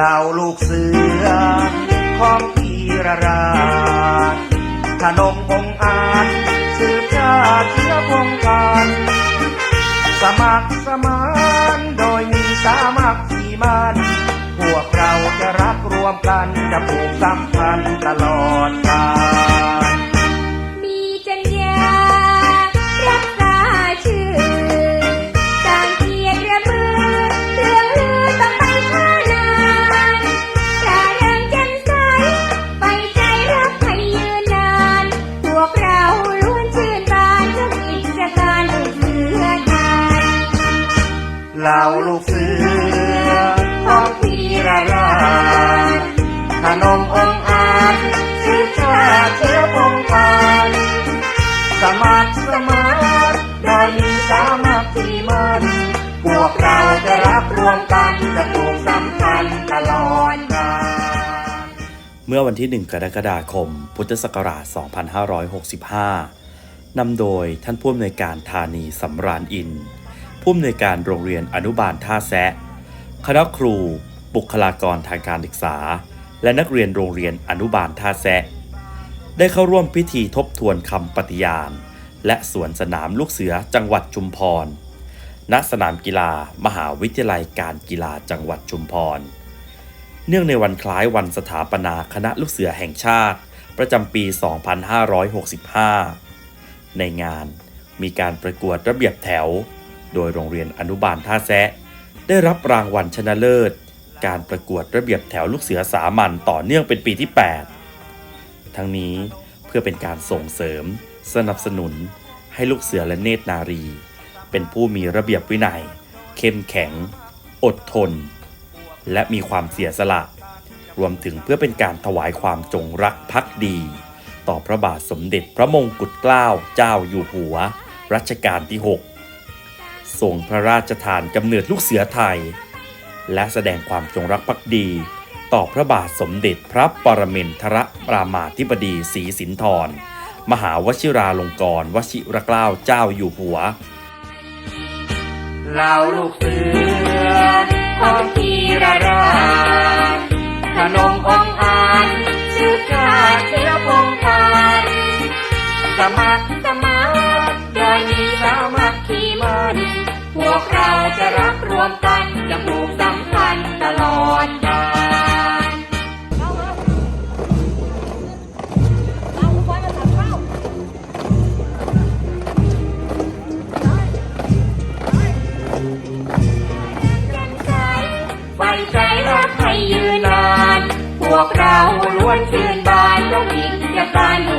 ล่าลูกเสือ ของพีรราชขนมองอาจสืบชาติเชื้อพงกันสมัครสมานโดยมีสามัคคีมันพวกเราจะรักรวมกันจะผูกสัมพันธ์ตลอดกาล เหล่าลูกเสือของพีระราชขนมองอาจสืบชาเชื้อพงกันสมัครสมานโดยมีสามัคคีมันพวกเราจะรักรวมกันจะผูกสัมพันธ์ตลอดกาลเมื่อวันที่ 1 กรกฎาคม พุทธศักราช 2565นำโดยท่านผู้อำนวยการธานีสำราญอินทร์ ผู้อำนวยการโรงเรียนอนุบาลท่าแซะ คณะครู บุคลากรทางการศึกษา และนักเรียนโรงเรียนอนุบาลท่าแซะ ได้เข้าร่วมพิธีทบทวนคำปฏิญาณ และสวนสนามลูกเสือจังหวัดชุมพร ณ สนามกีฬามหาวิทยาลัยการกีฬาจังหวัดชุมพร เนื่องในวันคล้ายวันสถาปนาคณะลูกเสือแห่งชาติ ประจำปี 2565 ในงานมีการประกวดระเบียบแถว โดยโรงเรียนอนุบาลท่าแซะ ได้รับรางวัลชนะเลิศ การประกวดระเบียบแถวลูกเสือสามัญต่อเนื่องเป็นปีที่ 8 ทั้งนี้เพื่อเป็นการส่งเสริม สนับสนุน ให้ลูกเสือและเนตรนารี เป็นผู้มีระเบียบวินัย เข้มแข็ง อดทน และมีความเสียสละ รวมถึงเพื่อเป็นการถวายความจงรักภักดี ต่อพระบาทสมเด็จพระมงกุฎเกล้าเจ้าอยู่หัว รัชกาลที่ 6 ทรงพระราชทานกำเนิดลูกเสือไทย และแสดงความจงรักภักดี ต่อพระบาทสมเด็จพระปรมินทรปรามาธิบดีศรีสินธร มหาวชิราลงกรณวชิรเกล้าเจ้าอยู่หัวเหล่าลูกเสือของพีระราขนมองอาจสืบชาเชื้อพงกันสมัครสมานโดยมีสามัคคีมัน พวกเราจะรักรวมกันจะผูกสัมพันธ์ตลอดกาลแจ่มใสไฟใจรักให้ยืนนาน พวกเราล้วนชื่นบานต้องกิจการลู